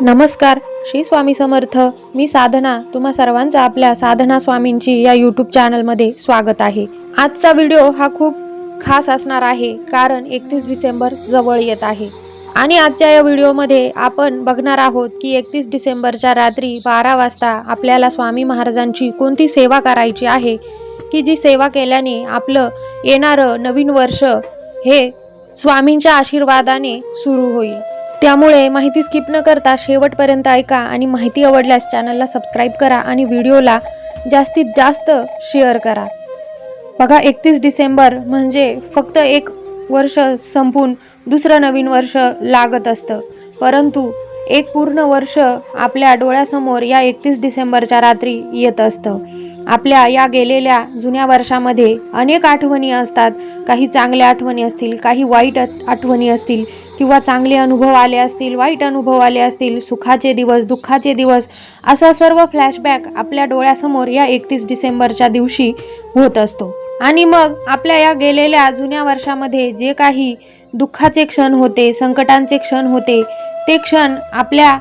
नमस्कार श्री स्वामी समर्थ. मी साधना. तुम्हा सर्वांचं आपल्या साधना स्वामींची या यूट्यूब चॅनलमध्ये स्वागत आहे. आजचा व्हिडिओ हा खूप खास असणार आहे कारण एकतीस डिसेंबर जवळ येत आहे. आणि आजच्या या व्हिडिओमध्ये आपण बघणार आहोत की एकतीस डिसेंबरच्या रात्री बारा वाजता आपल्याला स्वामी महाराजांची कोणती सेवा करायची आहे की जी सेवा केल्याने आपलं येणारं नवीन वर्ष हे स्वामींच्या आशीर्वादाने सुरू होईल. त्यामुळे माहिती स्किप न करता शेवटपर्यंत ऐका आणि माहिती आवडल्यास चॅनलला सबस्क्राईब करा आणि व्हिडिओला जास्तीत जास्त शेअर करा. बघा एकतीस डिसेंबर म्हणजे फक्त एक वर्ष संपून दुसरं नवीन वर्ष लागत असतं. परंतु एक पूर्ण वर्ष आपल्या डोळ्यासमोर या एकतीस डिसेंबरच्या रात्री येत असतं. आपल्या या गेलेल्या जुन्या वर्षामध्ये अनेक आठवणी असतात. काही चांगल्या आठवणी असतील काही वाईट आठवणी असतील. किंवा चांगले अनुभव आले असतील वाईट अनुभव आले असतील सुखाचे दिवस दुःखाचे दिवस असा सर्व फ्लॅशबॅक आपल्या डोळ्यासमोर या एकतीस डिसेंबरच्या दिवशी होत असतो. आणि मग आपल्या या गेलेल्या जुन्या वर्षामध्ये जे काही दुःखाचे क्षण होते संकटांचे क्षण होते ते क्षण आपल्या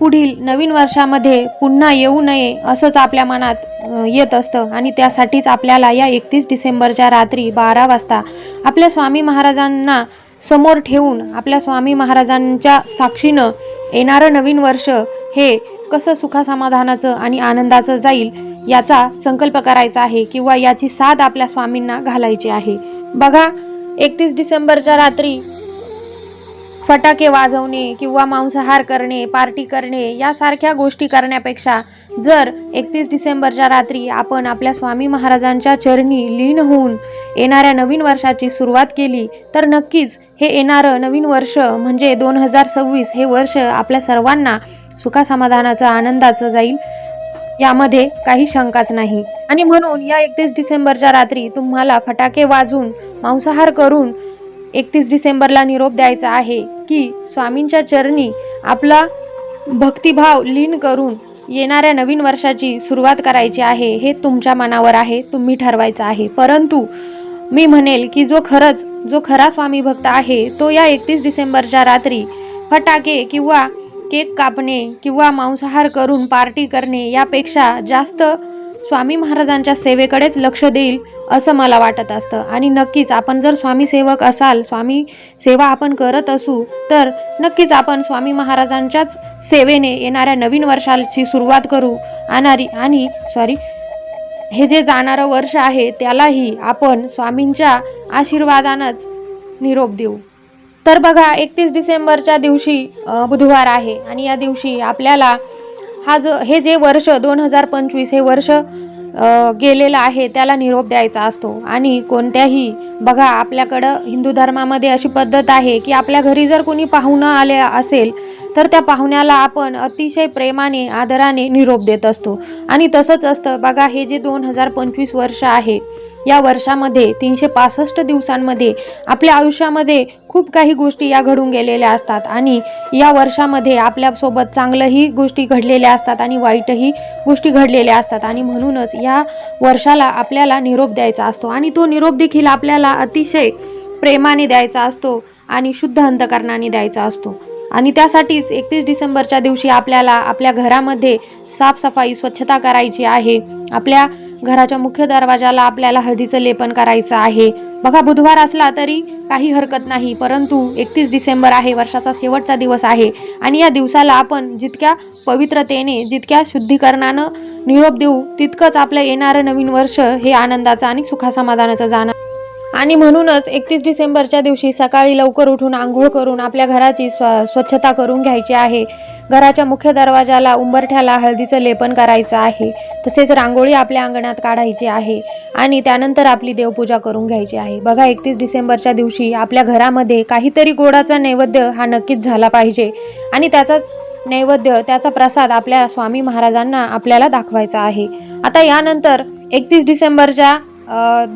पुढील नवीन वर्षामध्ये पुन्हा येऊ नये असंच आपल्या मनात येत असतं. आणि त्यासाठीच आपल्याला या एकतीस डिसेंबरच्या रात्री बारा वाजता आपल्या स्वामी महाराजांना समोर ठेवून आपल्या स्वामी महाराजांच्या साक्षीनं येणारं नवीन वर्ष हे कसं सुखासमाधानाचं आणि आनंदाचं जाईल याचा संकल्प करायचा आहे किंवा याची साथ आपल्या स्वामींना घालायची आहे. बघा एकतीस डिसेंबरच्या रात्री फटाके वाजवणे किंवा मांसाहार करणे पार्टी करणे यासारख्या गोष्टी करण्यापेक्षा जर एकतीस डिसेंबरच्या रात्री आपण आपल्या स्वामी महाराजांच्या चरणी लीन होऊन येणाऱ्या नवीन वर्षाची सुरुवात केली तर नक्कीच हे येणारं नवीन वर्ष म्हणजे दोन हजार सव्वीस हे वर्ष आपल्या सर्वांना सुखासमाधानाचं आनंदाचं जाईल. यामध्ये काही शंकाच नाही. आणि म्हणून या एकतीस डिसेंबरच्या रात्री तुम्हाला फटाके वाजून मांसाहार करून एकतीस डिसेंबरला निरोप द्यायचा आहे की स्वामींच्या चरणी आपला भक्तिभाव लीन करून येणाऱ्या नवीन वर्षाची सुरुवात करायची आहे हे तुमच्या मनावर आहे तुम्ही ठरवायचं आहे. परंतु मी म्हणेल की जो खरंच जो खरा स्वामी भक्त आहे तो या एकतीस डिसेंबरच्या रात्री फटाके किंवा केक कापणे किंवा मांसाहार करून पार्टी करणे यापेक्षा जास्त स्वामी महाराजांच्या सेवेकडेच लक्ष देईल असं मला वाटत असतं. आणि नक्कीच आपण जर स्वामी सेवक असाल स्वामी सेवा आपण करत असू तर नक्कीच आपण स्वामी महाराजांच्याच सेवेने येणाऱ्या नवीन वर्षाची सुरुवात करू. आणारी आणि सॉरी हे जे जाणारं वर्ष आहे त्यालाही आपण स्वामींच्या आशीर्वादानंच निरोप देऊ. तर बघा एकतीस डिसेंबरच्या दिवशी बुधवार आहे. आणि या दिवशी आपल्याला हा जो हे जे वर्ष दोन हजार पंचवीस हे वर्ष गेलेलं आहे त्याला निरोप द्यायचा असतो. आणि कोणत्याही बघा आपल्याकडं हिंदू धर्मामध्ये अशी पद्धत आहे की आपल्या घरी जर कोणी पाहुणं आले असेल तर त्या पाहुण्याला आपण अतिशय प्रेमाने आदराने निरोप देत असतो. आणि तसंच असतं. बघा हे जे दोन हजार पंचवीस वर्ष आहे या वर्षामध्ये तीनशे पासष्ट दिवसांमध्ये आपल्या आयुष्यामध्ये खूप काही गोष्टी या घडून गेलेल्या असतात. आणि या वर्षामध्ये आपल्यासोबत चांगलंही गोष्टी घडलेल्या असतात आणि वाईटही गोष्टी घडलेल्या असतात. आणि म्हणूनच या वर्षाला आपल्याला निरोप द्यायचा असतो. आणि तो निरोप देखील आपल्याला अतिशय प्रेमाने द्यायचा असतो आणि शुद्ध अंतकरणाने द्यायचा असतो. आणि त्यासाठीच एकतीस डिसेंबरच्या दिवशी आपल्याला आपल्या घरामध्ये साफसफाई स्वच्छता करायची आहे. आपल्या घराच्या मुख्य दरवाजाला आपल्याला हळदीचं लेपन करायचं आहे. बघा बुधवार असला तरी काही हरकत नाही परंतु एकतीस डिसेंबर आहे वर्षाचा शेवटचा दिवस आहे. आणि या दिवसाला आपण जितक्या पवित्रतेने जितक्या शुद्धीकरणानं निरोप देऊ तितकंच आपलं येणारं नवीन वर्ष हे आनंदाचं आणि सुखासमाधानाचं जाणार आणि म्हणूनच एकतीस डिसेंबरच्या दिवशी सकाळी लवकर उठून आंघोळ करून आपल्या घराची स्व स्वच्छता करून घ्यायची आहे. घराच्या मुख्य दरवाजाला उंबरठ्याला हळदीचं लेपन करायचं आहे. तसेच रांगोळी आपल्या अंगणात काढायची आहे आणि त्यानंतर आपली देवपूजा करून घ्यायची आहे. बघा एकतीस डिसेंबरच्या दिवशी आपल्या घरामध्ये काहीतरी गोडाचा नैवेद्य हा नक्कीच झाला पाहिजे आणि त्याचाच नैवेद्य त्याचा प्रसाद आपल्या स्वामी महाराजांना आपल्याला दाखवायचा आहे. आता यानंतर एकतीस डिसेंबरच्या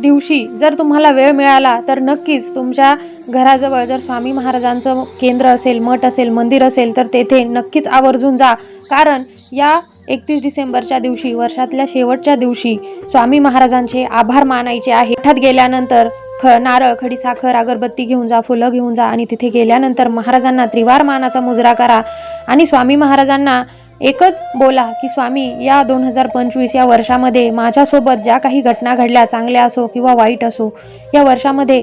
दिवशी जर तुम्हाला वेळ मिळाला तर नक्कीच तुमच्या घराजवळ जर स्वामी महाराजांचं केंद्र असेल मठ असेल मंदिर असेल तर तेथे नक्कीच आवर्जून जा. कारण या एकतीस डिसेंबरच्या दिवशी वर्षातल्या शेवटच्या दिवशी स्वामी महाराजांचे आभार मानायचे आहे. मठात गेल्यानंतर ख नारळ खडीसाखर अगरबत्ती घेऊन जा फुलं घेऊन जा आणि तिथे गेल्यानंतर महाराजांना त्रिवार मानाचा मुजरा करा. आणि स्वामी महाराजांना एकच बोला की स्वामी या दोन हजार पंचवीस या वर्षामध्ये माझ्यासोबत ज्या काही घटना घडल्या चांगल्या असो किंवा वाईट असो या वर्षामध्ये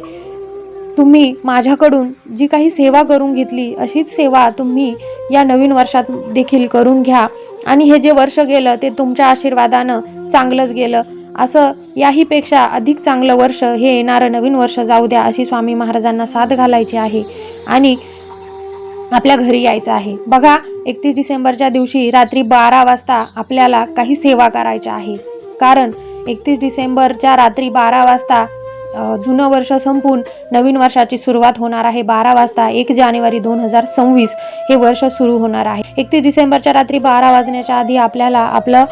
तुम्ही माझ्याकडून जी काही सेवा करून घेतली अशीच सेवा तुम्ही या नवीन वर्षात देखील करून घ्या. आणि हे जे वर्ष गेलं ते तुमच्या आशीर्वादानं चांगलंच गेलं. असं याहीपेक्षा अधिक चांगलं वर्ष हे येणारं नवीन वर्ष जाऊ द्या अशी स्वामी महाराजांना साथ घालायची आहे. आणि आपल्या घरी यायचं आहे. बघा एकतीस डिसेंबरच्या दिवशी रात्री बारा वाजता आपल्याला काही सेवा करायच्या आहे. कारण एकतीस डिसेंबरच्या रात्री बारा वाजता जुनं वर्ष संपून नवीन वर्षाची सुरुवात होणार आहे. बारा वाजता एक जानेवारी दोन हजार सव्वीस हे वर्ष सुरू होणार आहे. एकतीस डिसेंबरच्या रात्री बारा वाजण्याच्या आधी आपल्याला आपलं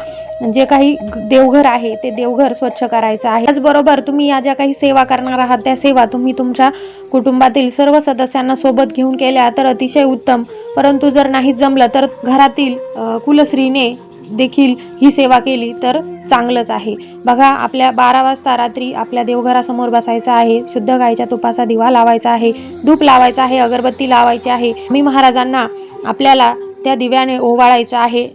जे काही देवघर आहे ते देवघर स्वच्छ करायचं आहे. त्याचबरोबर तुम्ही या ज्या काही सेवा करणार आहात त्या सेवा तुम्ही तुमच्या कुटुंबातील सर्व सदस्यांना सोबत घेऊन केल्या तर अतिशय उत्तम. परंतु जर नाही जमलं तर घरातील कुलश्रीने देखील ही सेवा केली तर चांगलंच आहे. बघा आपल्या बारा वाजता रात्री आपल्या देवघरासमोर बसायचं आहे शुद्ध गायच्या तुपाचा दिवा लावायचा आहे धूप लावायचा आहे अगरबत्ती लावायची आहे. मी महाराजांना आपल्याला त्या दिव्याने ओवाळायचं आहे.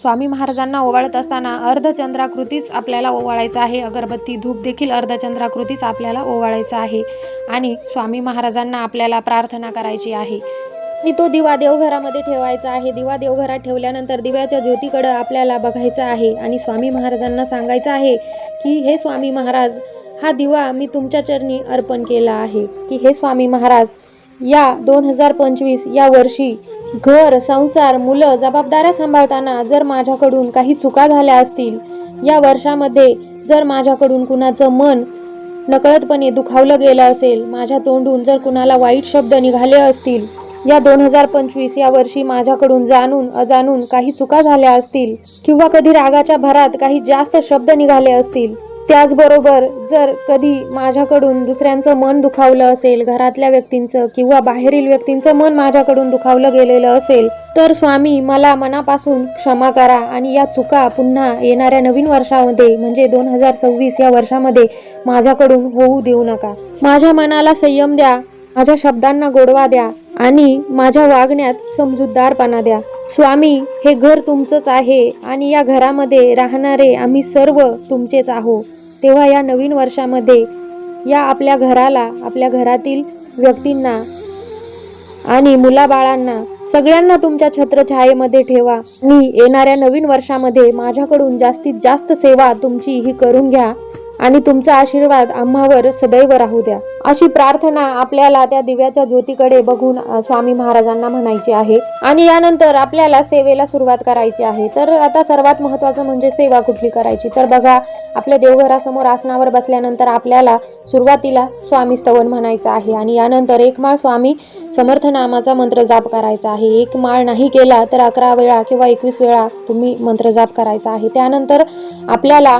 स्वामी महाराजांना ओवाळत असताना अर्धचंद्राकृतीच आपल्याला ओवाळायचं आहे. अगरबत्ती धूप देखील अर्धचंद्राकृतीच आपल्याला ओवाळायचं आहे. आणि स्वामी महाराजांना आपल्याला प्रार्थना करायची आहे. आणि तो दिवा देवघरामध्ये ठेवायचा आहे. दिवा देवघरात ठेवल्यानंतर दिव्याच्या ज्योतीकडं आपल्याला बघायचं आहे आणि स्वामी महाराजांना सांगायचं आहे की हे स्वामी महाराज हा दिवा मी तुमच्या चरणी अर्पण केला आहे. की हे स्वामी महाराज या दोन हजार पंचवीस या वर्षी घर संसार मुलं जबाबदाऱ्या सांभाळताना जर माझ्याकडून काही चुका झाल्या असतील या वर्षामध्ये जर माझ्याकडून कुणाचं मन नकळतपणे दुखावलं गेलं असेल माझ्या तोंडून जर कुणाला वाईट शब्द निघाले असतील या दोन हजार पंचवीस या वर्षी माझ्याकडून जाणून अजाणून काही चुका झाल्या असतील किंवा कधी रागाच्या भरात काही जास्त शब्द निघाले असतील त्याचबरोबर जर कधी माझ्याकडून दुसऱ्यांचं मन दुखावलं असेल घरातल्या व्यक्तींचं किंवा बाहेरील व्यक्तींचं मन माझ्याकडून दुखावलं गेलेलं असेल तर स्वामी मला मनापासून क्षमा करा आणि या चुका पुन्हा येणाऱ्या नवीन वर्षामध्ये म्हणजे दोन हजार सव्वीस या वर्षामध्ये माझ्याकडून होऊ देऊ नका. माझ्या मनाला संयम द्या माझ्या शब्दांना गोडवा द्या आणि माझ्या वागण्यात समजूतदारपणा द्या. स्वामी हे घर तुमचंच आहे आणि या घरामध्ये राहणारे आम्ही सर्व तुमचेच आहो. तेव्हा या नवीन वर्षामध्ये या आपल्या घराला आपल्या घरातील व्यक्तींना आणि मुलाबाळांना सगळ्यांना तुमच्या छत्रछायेमध्ये ठेवा. मी येणाऱ्या नवीन वर्षामध्ये माझ्याकडून जास्तीत जास्त सेवा तुमची ही करून घ्या. आणि तुमचा आशीर्वाद आम्हावर सदैव राहू द्या. अशी प्रार्थना आपल्याला त्या दिव्याच्या ज्योतीकडे बघून स्वामी महाराजांना म्हणायची आहे. आणि यानंतर आपल्याला सेवेला सुरुवात करायची आहे. तर आता सर्वात महत्वाचं म्हणजे सेवा कुठली करायची? तर बघा आपल्या देवघरासमोर आसनावर बसल्यानंतर आपल्याला सुरुवातीला स्वामी स्तवन म्हणायचं आहे. आणि यानंतर एक माळ स्वामी समर्थ नामाचा मंत्र जाप करायचा आहे. एक माळ नाही केला तर अकरा वेळा किंवा एकवीस वेळा तुम्ही मंत्र जाप करायचा आहे. त्यानंतर आपल्याला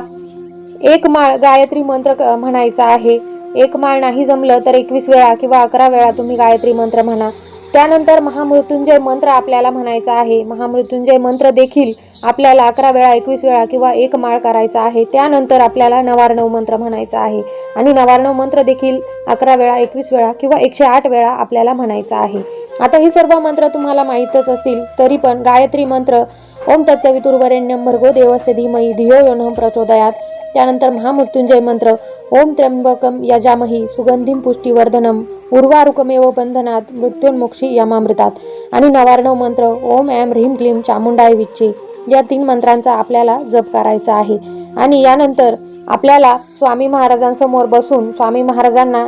एक माळ गायत्री मंत्र क- म्हणायचा आहे. एक माळ नाही जमलं तर एकवीस वेळा किंवा अकरा वेळा तुम्ही गायत्री मंत्र म्हणा. त्यानंतर महामृत्युंजय मंत्र आपल्याला म्हणायचा आहे. महामृत्युंजय मंत्र देखील आपल्याला अकरा वेळा एकवीस वेळा किंवा एक माळ करायचा आहे. त्यानंतर आपल्याला नवार्णव मंत्र म्हणायचा आहे. आणि नवार्णव मंत्र देखील अकरा वेळा एकवीस वेळा किंवा एकशे आठ वेळा आपल्याला म्हणायचा आहे. आता ही सर्व मंत्र तुम्हाला माहीतच असतील तरी पण गायत्री मंत्र ओम तत्सवितुर्वरेण्यम भर्गो देवस्य धीमयी धियो योनम प्रचोदयात. त्यानंतर महामृत्युंजय मंत्र ओम त्र्यंबकम यजामही सुगंधिम पुष्टीवर्धनम उर्वारुकमेव बंधनात मृत्युन्मोक्षी यमामृतात. आणि नवार्णव मंत्र ओम ॲम ह्रीम क्लीम चामुंडाय विच्ची या तीन मंत्रांचा आपल्याला जप करायचा आहे. आणि यानंतर आपल्याला स्वामी महाराजांसमोर बसून स्वामी महाराजांना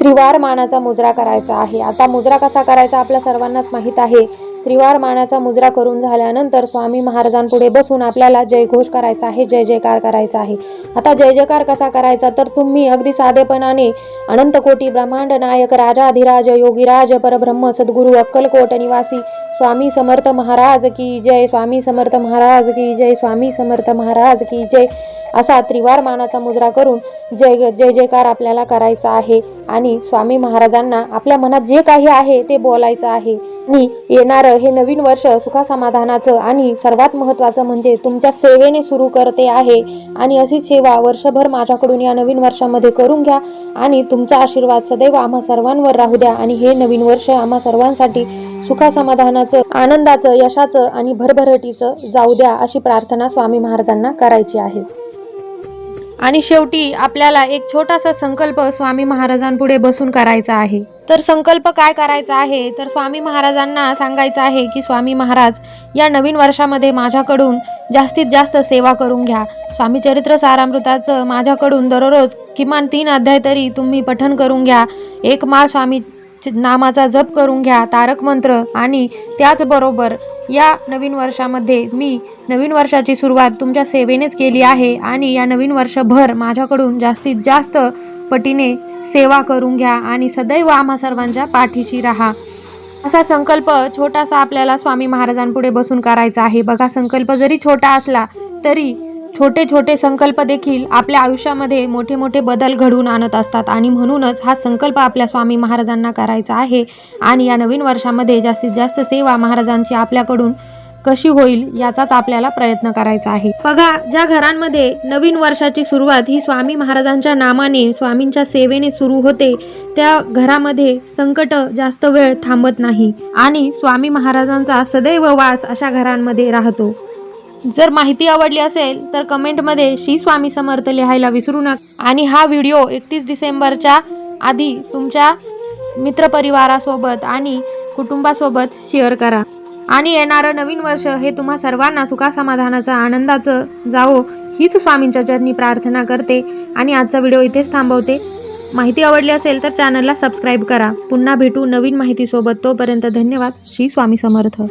त्रिवार मानाचा मुजरा करायचा आहे. आता मुजरा कसा करायचा आपल्या सर्वांनाच माहीत आहे. त्रिवार मानाचा मुजरा करून झाल्यानंतर स्वामी महाराजांपुढे बसून आपल्याला जयघोष करायचा आहे जय जयकार करायचा आहे. आता जय जयकार कसा करायचा? तर तुम्ही अगदी साधेपणाने अनंत कोटी ब्रह्मांड नायक राजाधिराज योगीराज परब्रह्म सद्गुरु अक्कलकोट निवासी स्वामी समर्थ महाराज की जय स्वामी समर्थ महाराज की जय स्वामी समर्थ महाराज की जय असा त्रिवार मानाचा मुजरा करून जय जय जयकार आपल्याला करायचा आहे. आणि स्वामी महाराजांना आपल्या मनात जे काही आहे ते बोलायचं आहे. आणि येणारं हे नवीन वर्ष सुखासमाधानाचं आणि सर्वात महत्त्वाचं म्हणजे तुमच्या सेवेने सुरू करते आहे. आणि अशी सेवा वर्षभर माझ्याकडून या नवीन वर्षामध्ये करून घ्या आणि तुमचा आशीर्वाद सदैव आम्हा सर्वांवर राहू द्या. आणि हे नवीन वर्ष आम्हा सर्वांसाठी सुखासमाधानाचं आनंदाचं यशाचं आणि भरभरटीचं जाऊ द्या अशी प्रार्थना स्वामी महाराजांना करायची आहे. आणि शेवटी आपल्याला एक छोटासा संकल्प स्वामी महाराजांपुढे बसून करायचा आहे. तर संकल्प काय करायचा आहे? तर स्वामी महाराजांना सांगायचं आहे की स्वामी महाराज या नवीन वर्षामध्ये माझ्याकडून जास्तीत जास्त सेवा करून घ्या. स्वामी चरित्र सारामृताचं माझ्याकडून दररोज किमान तीन अध्याय तरी तुम्ही पठन करून घ्या. एक माळ स्वामी नामाचा जप करून घ्या तारक मंत्र आणि त्याचबरोबर या नवीन वर्षामध्ये मी नवीन वर्षाची सुरुवात तुमच्या सेवेनेच केली आहे आणि या नवीन वर्षभर माझ्याकडून जास्तीत जास्त पटीने सेवा करून घ्या आणि सदैव आम्हा सर्वांच्या पाठीशी राहा. असा संकल्प छोटासा आपल्याला स्वामी महाराजांपुढे बसून करायचा आहे. बघा संकल्प जरी छोटा असला तरी छोटे छोटे संकल्प देखील आपल्या आयुष्यामध्ये मोठे मोठे बदल घडवून आणत असतात. आणि म्हणूनच हा संकल्प आपल्या स्वामी महाराजांना करायचा आहे. आणि या नवीन वर्षामध्ये जास्तीत जास्त सेवा महाराजांची आपल्याकडून कशी होईल याचाच आपल्याला प्रयत्न करायचा आहे. बघा ज्या घरांमध्ये नवीन वर्षाची सुरुवात ही स्वामी महाराजांच्या नामाने स्वामींच्या सेवेने सुरू होते त्या घरामध्ये संकट जास्त वेळ थांबत नाही. आणि स्वामी महाराजांचा सदैव वास अशा घरांमध्ये राहतो. जर माहिती आवडली असेल तर कमेंटमध्ये श्री स्वामी समर्थ लिहायला विसरू नका. आणि हा व्हिडिओ एकतीस डिसेंबरच्या आधी तुमच्या मित्रपरिवारासोबत आणि कुटुंबासोबत शेअर करा. आणि येणारं नवीन वर्ष हे तुम्हा सर्वांना सुखासमाधानाचं आनंदाचं जावो हीच स्वामींच्या चरणी प्रार्थना करते. आणि आजचा व्हिडिओ इथेच थांबवते. माहिती आवडली असेल तर चॅनलला सबस्क्राईब करा. पुन्हा भेटू नवीन माहितीसोबत. तोपर्यंत धन्यवाद. श्री स्वामी समर्थ.